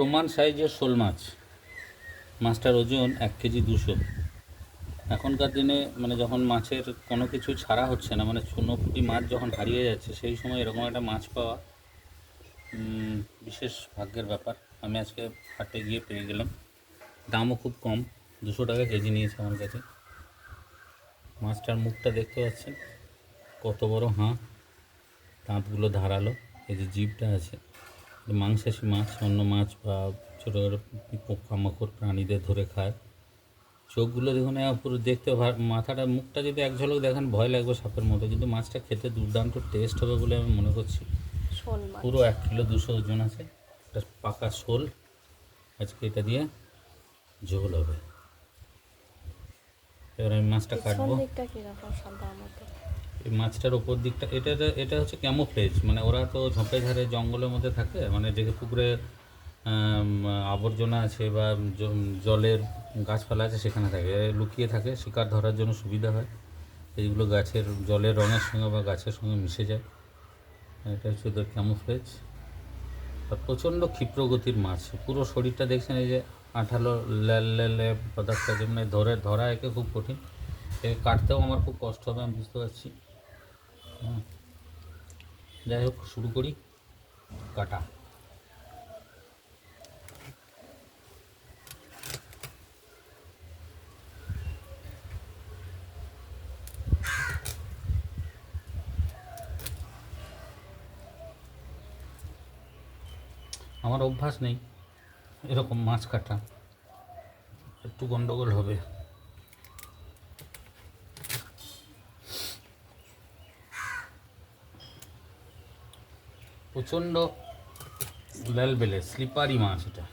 প্রমাণ সাইজের শোল মাছ। মাছটার ওজন এক কেজি দুশো। এখনকার দিনে মানে যখন মাছের কোনো কিছু ছাড়া হচ্ছে না মানে চুনো পুঁটি মাছ যখন হারিয়ে যাচ্ছে, সেই সময় এরকম একটা মাছ পাওয়া বিশেষ ভাগ্যের ব্যাপার। আমি আজকে হাটে গিয়ে পেয়ে গেলাম। দামও খুব কম, দুশো টাকা কেজি নিয়েছে আমার কাছে। মাছটার মুখটা দেখতে পাচ্ছেন, কত বড় হাঁ। দাঁতগুলো ধারালো, এই যে জিভটা আছে। মাংসাশী মাছ অন্য মাছ বা ছোটো ছোটো পোকামাকড় প্রাণীদের ধরে খায়। চোখগুলো দেখুন পুরো দেখতে মাথাটা মুখটা যদি এক ঝলক দেখেন ভয় লাগবে সাপের মতো। কিন্তু মাছটা খেতে দুর্দান্ত টেস্ট হবে বলে আমি মনে করছি। পুরো এক কিলো দুশো ওজন আছে। একটা পাকা শোল। আজকে এটা দিয়ে ঝোল হবে। এবার আমি মাছটা কাটবো। এই মাছটার ওপর দিকটা, এটা এটা হচ্ছে ক্যামোফ্লেজ মানে ওরা তো ঝোপে ঝাড়ে জঙ্গলের মধ্যে থাকে মানে যে পুকুরে আবর্জনা আছে বা জলের গাছপালা আছে সেখানে থাকে লুকিয়ে থাকে, শিকার ধরার জন্য সুবিধা হয়। এইগুলো গাছের, জলের রঙের সঙ্গে বা গাছের সঙ্গে মিশে যায়। এটা হচ্ছে ওদের ক্যামোফ্লেজ আর প্রচণ্ড ক্ষিপ্র গতির মাছ, পুরো শরীরটা দেখছেন এই যে আঠালো লাল লাল পদার্থ মানে ধরে, ধরা একে খুব কঠিন। একে কাটতেও আমার খুব কষ্ট হবে, আমি বুঝতে পারছি। যাই হোক শুরু করি। কাটা। আমার অভ্যাস নেই এরকম মাছ কাটা। একটু গন্ডগোল হবে। প্রচণ্ড বেলে স্লিপারি মাছ এটা।